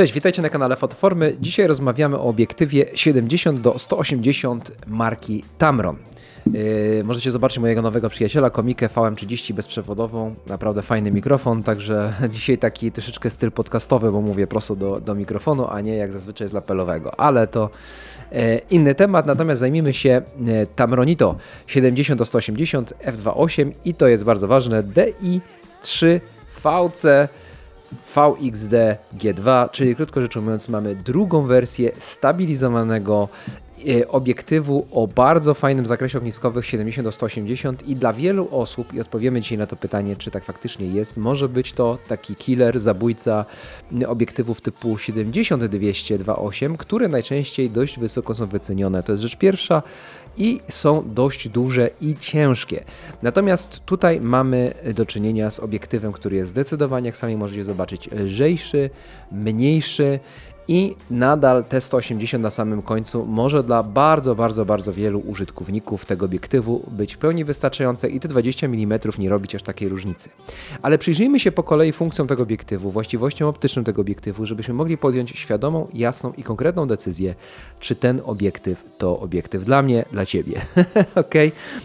Cześć, witajcie na kanale Fotoformy. Dzisiaj rozmawiamy o obiektywie 70 do 180 marki Tamron. Yy, możecie zobaczyć mojego nowego przyjaciela, komikę VM30 bezprzewodową. Naprawdę fajny mikrofon, także dzisiaj taki troszeczkę styl podcastowy, bo mówię prosto do, do mikrofonu, a nie jak zazwyczaj z lapelowego. Ale to e, inny temat, natomiast zajmijmy się e, Tamronito 70 do 180 f2.8 i to jest bardzo ważne DI3 VC VXD G2, czyli krótko rzecz ujmując mamy drugą wersję stabilizowanego obiektywu o bardzo fajnym zakresie ogniskowych 70 do 180 i dla wielu osób, i odpowiemy dzisiaj na to pytanie, czy tak faktycznie jest, może być to taki killer, zabójca obiektywów typu 70 200 2.8, które najczęściej dość wysoko są wycenione. To jest rzecz pierwsza i są dość duże i ciężkie. Natomiast tutaj mamy do czynienia z obiektywem, który jest zdecydowanie, jak sami możecie zobaczyć, lżejszy, mniejszy i nadal T180 na samym końcu może dla bardzo, bardzo, bardzo wielu użytkowników tego obiektywu być w pełni wystarczające i te 20 mm nie robić aż takiej różnicy. Ale przyjrzyjmy się po kolei funkcjom tego obiektywu, właściwościom optycznym tego obiektywu, żebyśmy mogli podjąć świadomą, jasną i konkretną decyzję, czy ten obiektyw to obiektyw dla mnie, dla Ciebie. ok?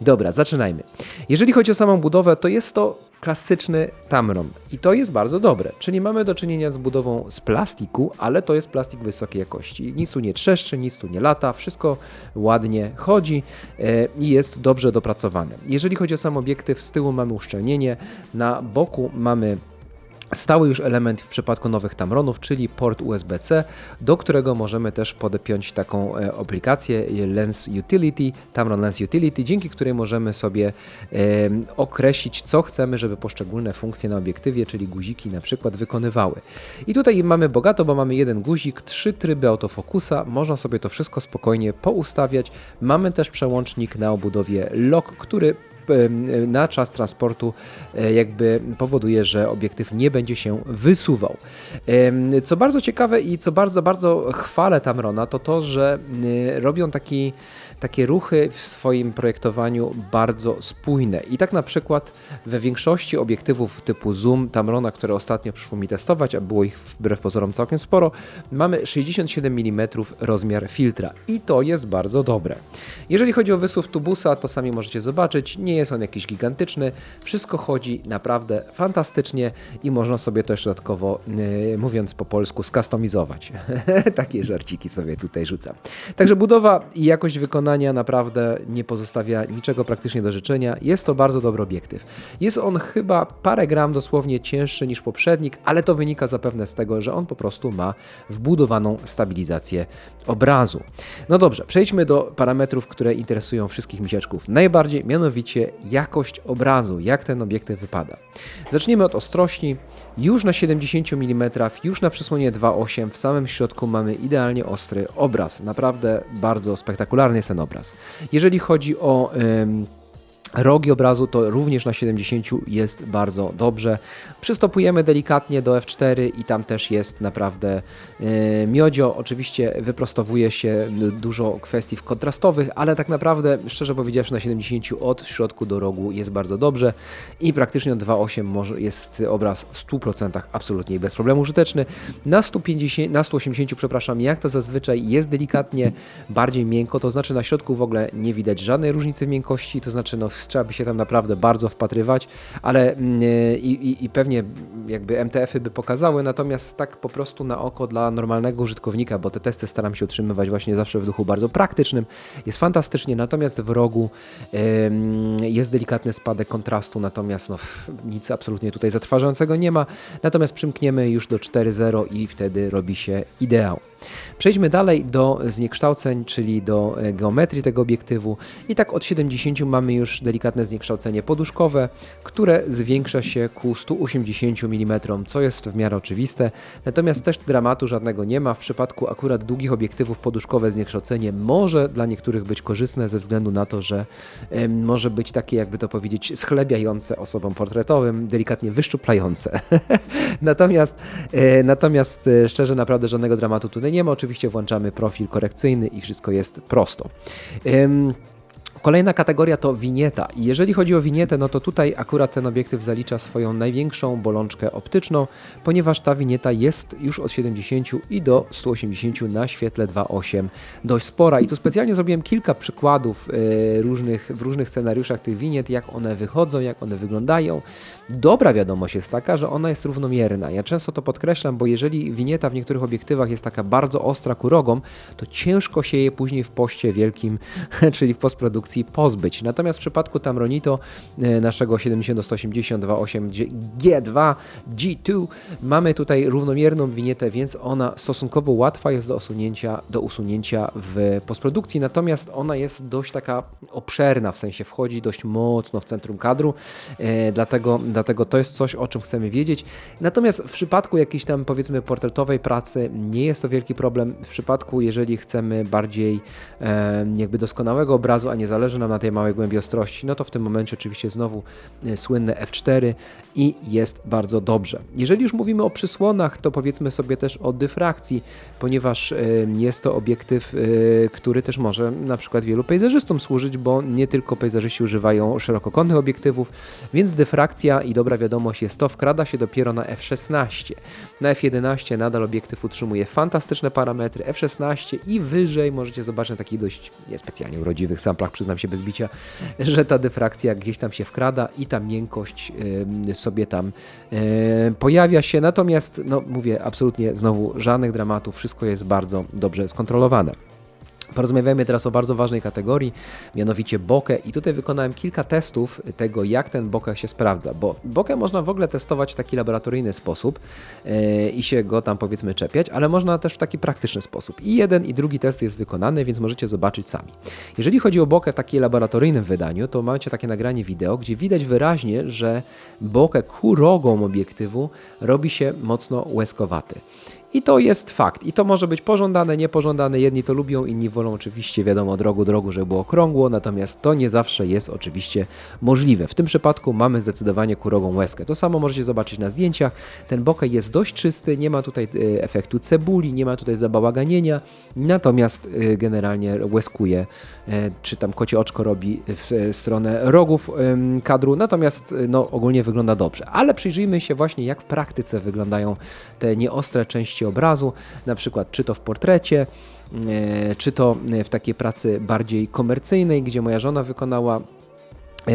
Dobra, zaczynajmy. Jeżeli chodzi o samą budowę, to jest to klasyczny Tamron. I to jest bardzo dobre. Czyli mamy do czynienia z budową z plastiku, ale to jest plastik wysokiej jakości. Nic tu nie trzeszczy, nic tu nie lata, wszystko ładnie chodzi e, i jest dobrze dopracowane. Jeżeli chodzi o sam obiektyw, z tyłu mamy uszczelnienie, na boku mamy Stały już element w przypadku nowych Tamronów, czyli port USB-C, do którego możemy też podpiąć taką e, aplikację Lens Utility, Tamron Lens Utility, dzięki której możemy sobie określić, co chcemy, żeby poszczególne funkcje na obiektywie, czyli guziki na przykład wykonywały. I tutaj mamy bogato, bo mamy jeden guzik, trzy tryby autofokusa, można sobie to wszystko spokojnie poustawiać. Mamy też przełącznik na obudowie lock, który na czas transportu e, jakby powoduje, że obiektyw nie będzie się wysuwał. Co bardzo ciekawe i co bardzo, bardzo chwalę Tamrona, to to, że robią taki takie ruchy w swoim projektowaniu bardzo spójne. I tak na przykład we większości obiektywów typu zoom Tamrona, które ostatnio przyszło mi testować, a było ich wbrew pozorom całkiem sporo, mamy 67 mm rozmiar filtra i to jest bardzo dobre. Jeżeli chodzi o wysuw tubusa, to sami możecie zobaczyć, nie jest on jakiś gigantyczny, wszystko chodzi naprawdę fantastycznie i można sobie to jeszcze dodatkowo, yy, mówiąc po polsku, skustomizować. Takie żarciki sobie tutaj rzucam. Także budowa i jakość wykonania wykonania naprawdę nie pozostawia niczego praktycznie do życzenia. Jest to bardzo dobry obiektyw. Jest on chyba parę gram dosłownie cięższy niż poprzednik, ale to wynika zapewne z tego, że on po prostu ma wbudowaną stabilizację obrazu. No dobrze, przejdźmy do parametrów, które interesują wszystkich misiaczków najbardziej, mianowicie jakość obrazu, jak ten obiektyw wypada. Zaczniemy od ostrości. Już na 70 mm, już na przysłonie 2.8 w samym środku mamy idealnie ostry obraz. Naprawdę bardzo spektakularny jest ten obraz. Jeżeli chodzi o Rogi obrazu to również na 70 jest bardzo dobrze. Przystopujemy delikatnie do F4 i tam też jest naprawdę yy, miodzio. Oczywiście wyprostowuje się dużo kwestii kontrastowych, ale tak naprawdę, szczerze powiedziawszy, na 70 od środku do rogu jest bardzo dobrze i praktycznie od 2.8 jest obraz w 100% absolutnie bez problemu użyteczny. Na, 150, na 180, przepraszam, jak to zazwyczaj jest delikatnie bardziej miękko, to znaczy na środku w ogóle nie widać żadnej różnicy w miękkości, to znaczy no trzeba by się tam naprawdę bardzo wpatrywać, ale mm, i, i, i pewnie jakby MTF-y by pokazały, natomiast tak po prostu na oko dla normalnego użytkownika, bo te testy staram się utrzymywać właśnie zawsze w duchu bardzo praktycznym, jest fantastycznie, natomiast w rogu jest delikatny spadek kontrastu, natomiast no, nic absolutnie tutaj zatrważającego nie ma, natomiast przymkniemy już do 4.0 i wtedy robi się ideał. Przejdźmy dalej do zniekształceń, czyli do e, geometrii tego obiektywu i tak od 70 mamy już delikatne zniekształcenie poduszkowe, które zwiększa się ku 180 mm, co jest w miarę oczywiste, natomiast też dramatu żadnego nie ma. W przypadku akurat długich obiektywów poduszkowe zniekształcenie może dla niektórych być korzystne ze względu na to, że y, może być takie jakby to powiedzieć schlebiające osobom portretowym, delikatnie wyszczuplające. natomiast, y, natomiast y, szczerze naprawdę żadnego dramatu tutaj nie ma. Oczywiście włączamy profil korekcyjny i wszystko jest prosto. Kolejna kategoria to winieta. Jeżeli chodzi o winietę, no to tutaj akurat ten obiektyw zalicza swoją największą bolączkę optyczną, ponieważ ta winieta jest już od 70 i do 180 na świetle 2.8 dość spora. I tu specjalnie zrobiłem kilka przykładów y, różnych, w różnych scenariuszach tych winiet, jak one wychodzą, jak one wyglądają. Dobra wiadomość jest taka, że ona jest równomierna. Ja często to podkreślam, bo jeżeli winieta w niektórych obiektywach jest taka bardzo ostra ku rogom, to ciężko się je później w poście wielkim, czyli w postprodukcji pozbyć. Natomiast w przypadku Tamronito e, naszego 70-180-28 G2 G2 mamy tutaj równomierną winietę, więc ona stosunkowo łatwa jest do usunięcia, do usunięcia w postprodukcji, natomiast ona jest dość taka obszerna, w sensie wchodzi dość mocno w centrum kadru, e, dlatego, dlatego to jest coś, o czym chcemy wiedzieć. Natomiast w przypadku jakiejś tam powiedzmy portretowej pracy nie jest to wielki problem. W przypadku, jeżeli chcemy bardziej e, jakby doskonałego obrazu, a nie zależy nam na tej małej głębi ostrości, no to w tym momencie oczywiście znowu e, słynne F4 i jest bardzo dobrze. Jeżeli już mówimy o przysłonach, to powiedzmy sobie też o dyfrakcji, ponieważ e, jest to obiektyw, e, który też może na przykład wielu pejzażystom służyć, bo nie tylko pejzażyści używają szerokokątnych obiektywów, więc dyfrakcja i dobra wiadomość jest to, wkrada się dopiero na F16. Na F11 nadal obiektyw utrzymuje fantastyczne parametry, F16 i wyżej możecie zobaczyć na takich dość niespecjalnie urodziwych samplach, przyznam się bez bicia, że ta dyfrakcja gdzieś tam się wkrada i ta miękkość sobie tam pojawia się. Natomiast, no mówię, absolutnie znowu żadnych dramatów, wszystko jest bardzo dobrze skontrolowane. Porozmawiajmy teraz o bardzo ważnej kategorii, mianowicie bokeh i tutaj wykonałem kilka testów tego, jak ten bokeh się sprawdza, bo bokeh można w ogóle testować w taki laboratoryjny sposób yy, i się go tam powiedzmy czepiać, ale można też w taki praktyczny sposób. I jeden i drugi test jest wykonany, więc możecie zobaczyć sami. Jeżeli chodzi o bokeh w takim laboratoryjnym wydaniu, to macie takie nagranie wideo, gdzie widać wyraźnie, że bokeh ku obiektywu robi się mocno łezkowaty. I to jest fakt. I to może być pożądane, niepożądane. Jedni to lubią, inni wolą oczywiście, wiadomo, drogu, drogu, żeby było okrągło, natomiast to nie zawsze jest oczywiście możliwe. W tym przypadku mamy zdecydowanie kurogą łezkę. To samo możecie zobaczyć na zdjęciach. Ten bokeh jest dość czysty, nie ma tutaj e, efektu cebuli, nie ma tutaj zabałaganienia, natomiast e, generalnie łezkuje, e, czy tam kocie oczko robi w stronę rogów kadru, natomiast no, ogólnie wygląda dobrze. Ale przyjrzyjmy się właśnie, jak w praktyce wyglądają te nieostre części obrazu, na przykład czy to w portrecie, e, czy to w takiej pracy bardziej komercyjnej, gdzie moja żona wykonała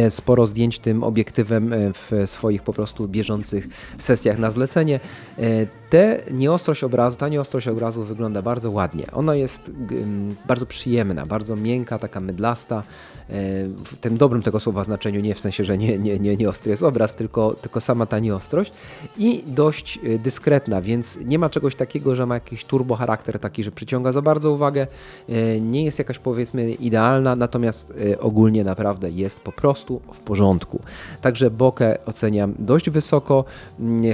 sporo zdjęć tym obiektywem e, w swoich po prostu bieżących sesjach na zlecenie. Te nieostrość obrazu, ta nieostrość obrazu wygląda bardzo ładnie. Ona jest bardzo przyjemna, bardzo miękka, taka mydlasta, w tym dobrym tego słowa znaczeniu, nie w sensie, że nie, nie, nie, nie ostry jest obraz, tylko, tylko sama ta nieostrość i dość e, dyskretna, więc nie ma czegoś takiego, że ma jakiś turbo charakter taki, że przyciąga za bardzo uwagę, e, nie jest jakaś powiedzmy idealna, natomiast e, ogólnie naprawdę jest po prostu w porządku. Także bokę oceniam dość wysoko,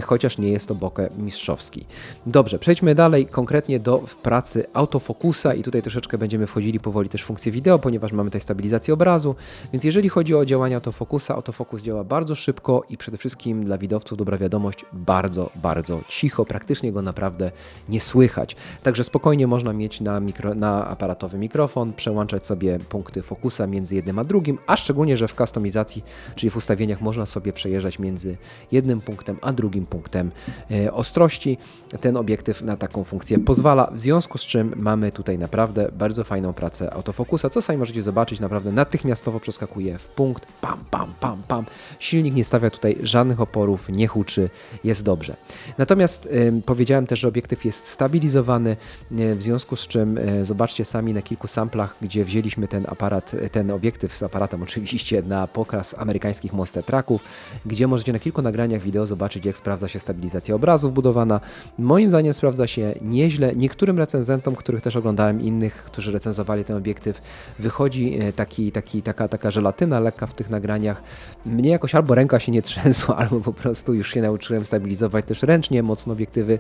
chociaż nie jest to bokę mistrzowski. Dobrze, przejdźmy dalej konkretnie do pracy autofokusa i tutaj troszeczkę będziemy wchodzili powoli też w funkcję wideo, ponieważ mamy tutaj stabilizację obrazu, więc jeżeli chodzi o działanie autofokusa, autofokus działa bardzo szybko i przede wszystkim dla widowców dobra wiadomość, bardzo, bardzo cicho, praktycznie go naprawdę nie słychać. Także spokojnie można mieć na, mikro, na aparatowy mikrofon, przełączać sobie punkty fokusa między jednym a drugim, a szczególnie, że w kustomizacji, czyli w ustawieniach można sobie przejeżdżać między jednym punktem a drugim punktem e, ostrości. Ten obiektyw na taką funkcję pozwala, w związku z czym mamy tutaj naprawdę bardzo fajną pracę autofokusa, co sami możecie zobaczyć naprawdę na natychmiastowo przeskakuje w punkt, pam, pam, pam, pam. Silnik nie stawia tutaj żadnych oporów, nie huczy, jest dobrze. Natomiast y, powiedziałem też, że obiektyw jest stabilizowany, y, w związku z czym y, zobaczcie sami na kilku samplach, gdzie wzięliśmy ten aparat, ten obiektyw z aparatem oczywiście na pokaz amerykańskich monster tracków, gdzie możecie na kilku nagraniach wideo zobaczyć, jak sprawdza się stabilizacja obrazu wbudowana. Moim zdaniem sprawdza się nieźle. Niektórym recenzentom, których też oglądałem, innych, którzy recenzowali ten obiektyw, wychodzi taki taki, taka, taka żelatyna lekka w tych nagraniach. Mnie jakoś albo ręka się nie trzęsła, albo po prostu już się nauczyłem stabilizować też ręcznie mocno obiektywy.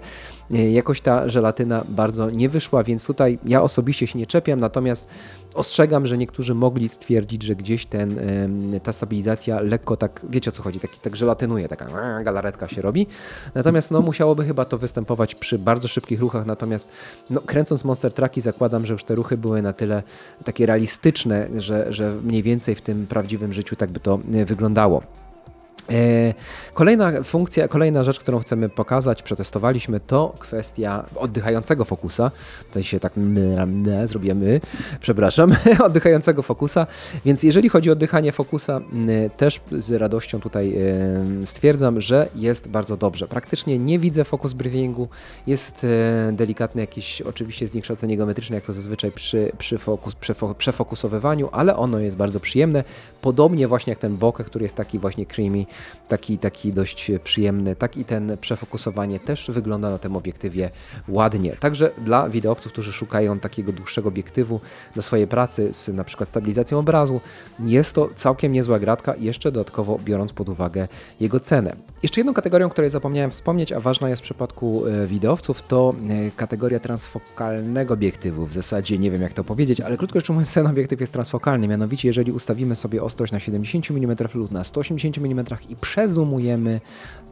E, jakoś ta żelatyna bardzo nie wyszła, więc tutaj ja osobiście się nie czepiam, natomiast ostrzegam, że niektórzy mogli stwierdzić, że gdzieś ten ta stabilizacja lekko tak, wiecie o co chodzi, taki, tak żelatynuje, taka galaretka się robi. Natomiast no, musiałoby chyba to występować przy bardzo szybkich ruchach, natomiast no, kręcąc Monster Trucki zakładam, że już te ruchy były na tyle takie realistyczne, że, że mniej więcej w tym prawdziwym życiu tak by to e, wyglądało. E, kolejna funkcja, kolejna rzecz, którą chcemy pokazać, przetestowaliśmy, to kwestia oddychającego fokusa. Tutaj się tak my, my, zrobimy, przepraszam, oddychającego fokusa. Więc jeżeli chodzi o oddychanie fokusa, też z radością tutaj stwierdzam, że jest bardzo dobrze. Praktycznie nie widzę focus breathingu. Jest e, delikatne jakieś oczywiście zniekształcenie geometryczne, jak to zazwyczaj przy, przy fokus, przefokusowywaniu, ale ono jest bardzo przyjemne. Podobnie właśnie jak ten bokeh, który jest taki właśnie creamy taki, taki dość przyjemny. Tak i ten przefokusowanie też wygląda na tym obiektywie ładnie. Także dla wideowców, którzy szukają takiego dłuższego obiektywu do swojej pracy z na przykład stabilizacją obrazu, jest to całkiem niezła gratka, jeszcze dodatkowo biorąc pod uwagę jego cenę. Jeszcze jedną kategorią, której zapomniałem wspomnieć, a ważna jest w przypadku e, wideowców, to e, kategoria transfokalnego obiektywu. W zasadzie nie wiem jak to powiedzieć, ale krótko rzecz mówiąc ten obiektyw jest transfokalny, mianowicie jeżeli ustawimy sobie ostrość na 70 mm lub na 180 mm i przezumujemy,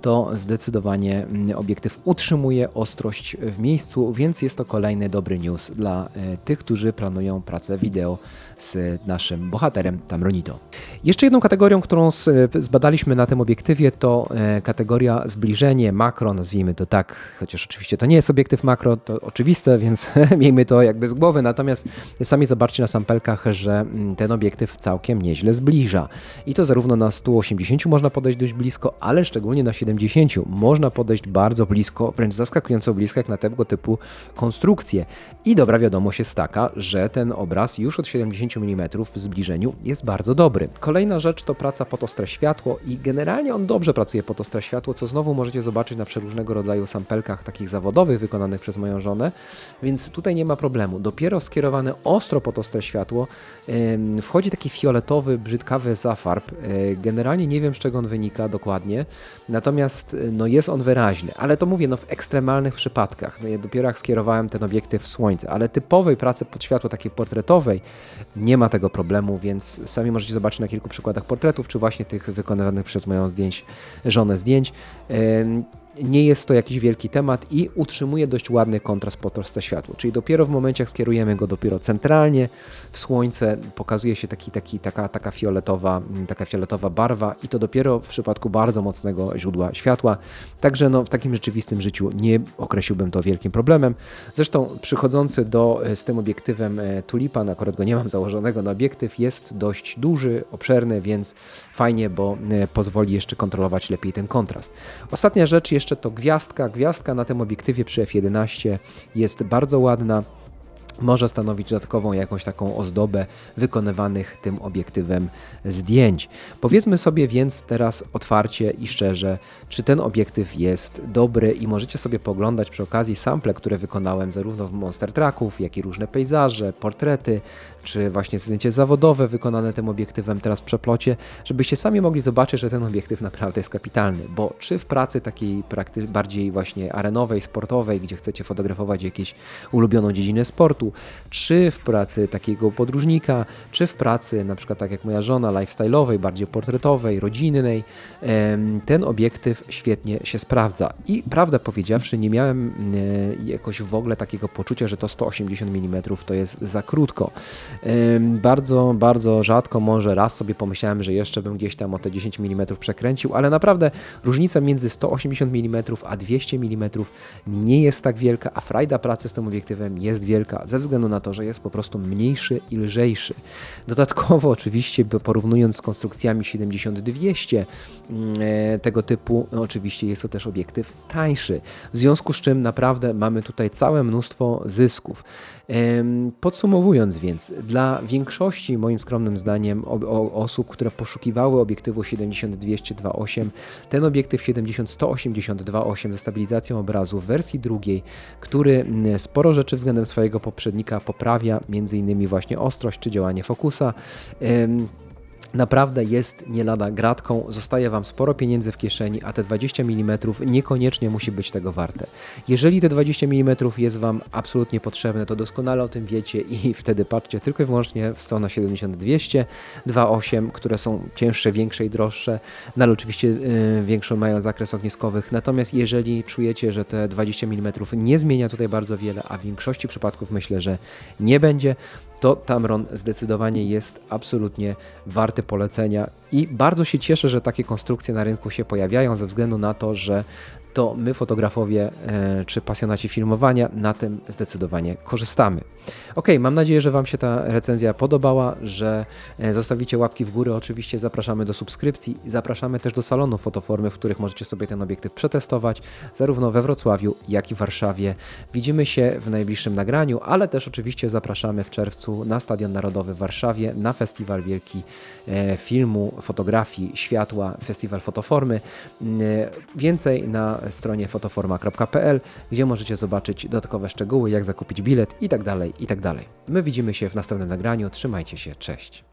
to zdecydowanie mm, obiektyw utrzymuje ostrość w miejscu, więc jest to kolejny dobry news dla e, tych, którzy planują pracę wideo z naszym bohaterem Tamronito. Jeszcze jedną kategorią, którą zbadaliśmy na tym obiektywie to e, kategoria zbliżenie makro, nazwijmy to tak, chociaż oczywiście to nie jest obiektyw makro, to oczywiste, więc miejmy to jakby z głowy, natomiast sami zobaczcie na sampelkach, że mm, ten obiektyw całkiem nieźle zbliża. I to zarówno na 180 można podejść dość blisko, ale szczególnie na 70 można podejść bardzo blisko, wręcz zaskakująco blisko jak na tego typu konstrukcje. I dobra wiadomość jest taka, że ten obraz już od 70 mm w zbliżeniu jest bardzo dobry. Kolejna rzecz to praca pod ostre światło i generalnie on dobrze pracuje pod ostre światło, co znowu możecie zobaczyć na przeróżnego rodzaju sampelkach takich zawodowych wykonanych przez moją żonę, więc tutaj nie ma problemu. Dopiero skierowane ostro pod ostre światło yy, wchodzi taki fioletowy, brzydkawy zafarb. Yy, generalnie nie wiem z czego on wynika dokładnie, natomiast no jest on wyraźny, ale to mówię no w ekstremalnych przypadkach. No, ja dopiero jak skierowałem ten obiektyw w słońce, ale typowej pracy pod światło takiej portretowej nie ma tego problemu, więc sami możecie zobaczyć na kilku przykładach portretów, czy właśnie tych wykonywanych przez moją zdjęć, żonę zdjęć nie jest to jakiś wielki temat i utrzymuje dość ładny kontrast podczas światło. Czyli dopiero w momencie, jak skierujemy go dopiero centralnie w słońce, pokazuje się taki, taki, taka, taka, fioletowa, taka fioletowa barwa i to dopiero w przypadku bardzo mocnego źródła światła. Także no, w takim rzeczywistym życiu nie określiłbym to wielkim problemem. Zresztą przychodzący do, z tym obiektywem e, Tulipan, akurat go nie mam założonego na obiektyw, jest dość duży, obszerny, więc fajnie, bo e, pozwoli jeszcze kontrolować lepiej ten kontrast. Ostatnia rzecz jeszcze jeszcze to gwiazdka. Gwiazdka na tym obiektywie przy f11 jest bardzo ładna może stanowić dodatkową jakąś taką ozdobę wykonywanych tym obiektywem zdjęć. Powiedzmy sobie więc teraz otwarcie i szczerze, czy ten obiektyw jest dobry i możecie sobie poglądać przy okazji sample, które wykonałem zarówno w Monster Trucków, jak i różne pejzaże, portrety, czy właśnie zdjęcie zawodowe wykonane tym obiektywem teraz w przeplocie, żebyście sami mogli zobaczyć, że ten obiektyw naprawdę jest kapitalny, bo czy w pracy takiej bardziej właśnie arenowej, sportowej, gdzie chcecie fotografować jakieś ulubioną dziedzinę sportu, czy w pracy takiego podróżnika, czy w pracy na przykład tak jak moja żona, lifestyle'owej, bardziej portretowej, rodzinnej, ten obiektyw świetnie się sprawdza. I prawdę powiedziawszy, nie miałem e, jakoś w ogóle takiego poczucia, że to 180 mm to jest za krótko. Bardzo, bardzo rzadko, może raz sobie pomyślałem, że jeszcze bym gdzieś tam o te 10 mm przekręcił, ale naprawdę różnica między 180 mm a 200 mm nie jest tak wielka, a frajda pracy z tym obiektywem jest wielka, ze względu na to, że jest po prostu mniejszy i lżejszy. Dodatkowo oczywiście porównując z konstrukcjami 70-200 mm, e, tego typu, no oczywiście jest to też obiektyw tańszy, w związku z czym naprawdę mamy tutaj całe mnóstwo zysków. Podsumowując więc, dla większości, moim skromnym zdaniem, osób, które poszukiwały obiektywu 70-200-2.8, ten obiektyw 70-180-2.8 ze stabilizacją obrazu w wersji drugiej, który sporo rzeczy względem swojego poprzednika poprawia, innymi właśnie ostrość czy działanie fokusa Naprawdę jest nie lada gratką, zostaje Wam sporo pieniędzy w kieszeni, a te 20 mm niekoniecznie musi być tego warte. Jeżeli te 20 mm jest Wam absolutnie potrzebne, to doskonale o tym wiecie i wtedy patrzcie tylko i wyłącznie w stronę 70-200, 2.8, które są cięższe, większe i droższe, no ale oczywiście yy, mają zakres ogniskowych. Natomiast jeżeli czujecie, że te 20 mm nie zmienia tutaj bardzo wiele, a w większości przypadków myślę, że nie będzie, to Tamron zdecydowanie jest absolutnie warty polecenia i bardzo się cieszę, że takie konstrukcje na rynku się pojawiają ze względu na to, że to my fotografowie e, czy pasjonaci filmowania na tym zdecydowanie korzystamy. Ok, mam nadzieję, że Wam się ta recenzja podobała, że e, zostawicie łapki w górę. Oczywiście zapraszamy do subskrypcji, zapraszamy też do salonów fotoformy, w których możecie sobie ten obiektyw przetestować, zarówno we Wrocławiu, jak i w Warszawie. Widzimy się w najbliższym nagraniu, ale też oczywiście zapraszamy w czerwcu na Stadion Narodowy w Warszawie na Festiwal Wielki e, Filmu, Fotografii, Światła, Festiwal Fotoformy. Mm, e, Więcej na stronie fotoforma.pl, gdzie możecie zobaczyć dodatkowe szczegóły, jak zakupić bilet i tak dalej, i tak. My widzimy się w następnym nagraniu. Trzymajcie się, cześć.